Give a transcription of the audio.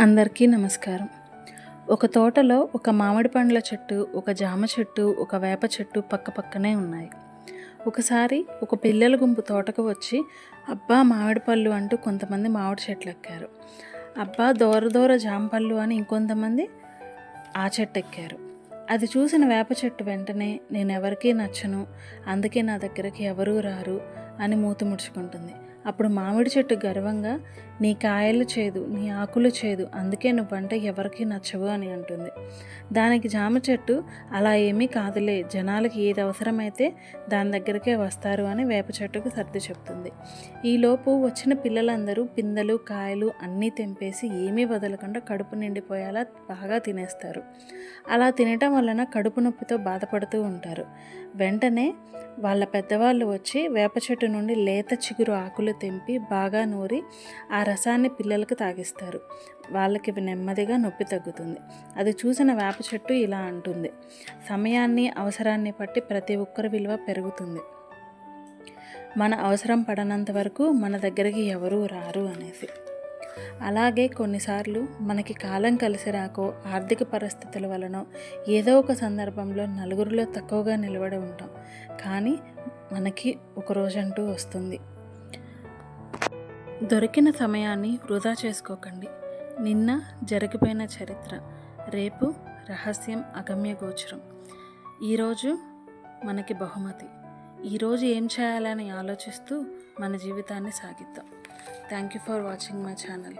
అందరికీ నమస్కారం. ఒక తోటలో ఒక మామిడి పండ్ల చెట్టు ఒక జామ చెట్టు ఒక వేప చెట్టు పక్క పక్కనే ఉన్నాయి. ఒకసారి ఒక పిల్లల గుంపు తోటకు వచ్చి అబ్బా మామిడి పళ్ళు అంటూ కొంతమంది మామిడి చెట్లు ఎక్కారు. అబ్బా దూర దూర జామ పళ్ళు అని ఇంకొంతమంది ఆ చెట్టు ఎక్కారు. అది చూసిన వేప చెట్టు వెంటనే నేను ఎవరికీ నచ్చను అందుకే నా దగ్గరికి ఎవరూ రారు అని మూతి ముడుచుకుంటుంది. అప్పుడు మామిడి చెట్టు గర్వంగా నీ కాయలు చేదు నీ ఆకులు చేదు అందుకే నువ్వంటే ఎవరికీ నచ్చవు అని అంటుంది. దానికి జామ చెట్టు అలా ఏమీ కాదులే జనాలకి ఏది అవసరమైతే దాని దగ్గరికే వస్తారు అని వేప చెట్టుకు సర్ది చెప్తుంది. ఈలోపు వచ్చిన పిల్లలందరూ పిందెలు కాయలు అన్నీ తెంపేసి ఏమీ వదలకుండా కడుపు నిండిపోయేలా బాగా తినేస్తారు. అలా తినటం వలన కడుపు నొప్పితో బాధపడుతూ ఉంటారు. వెంటనే వాళ్ళ పెద్దవాళ్ళు వచ్చి వేప చెట్టు నుండి లేత చిగురు ఆకులు తెంపి బాగా నూరి ఆ రసాన్ని పిల్లలకు తాగిస్తారు. వాళ్ళకి నెమ్మదిగా నొప్పి తగ్గుతుంది. అది చూసిన వేప చెట్టు ఇలా అంటుంది. సమయాన్ని అవసరాన్ని బట్టి ప్రతి ఒక్కరి విలువ పెరుగుతుంది. మన అవసరం పడనంత వరకు మన దగ్గరికి ఎవరూ రారు అనేసి. అలాగే కొన్నిసార్లు మనకి కాలం కలిసి రాకో ఆర్థిక పరిస్థితుల వలనో ఏదో ఒక సందర్భంలో నలుగురిలో తక్కువగా నిలబడి ఉంటాం. కానీ మనకి ఒక రోజంటూ వస్తుంది. దొరికిన సమయాన్ని వృధా చేసుకోకండి. నిన్న జరిగిపోయిన చరిత్ర రేపు రహస్యం అగమ్య గోచరం. ఈరోజు మనకి బహుమతి. ఈరోజు ఏం చేయాలని ఆలోచిస్తూ మన జీవితాన్ని సాగిద్దాం. Thank you for watching my channel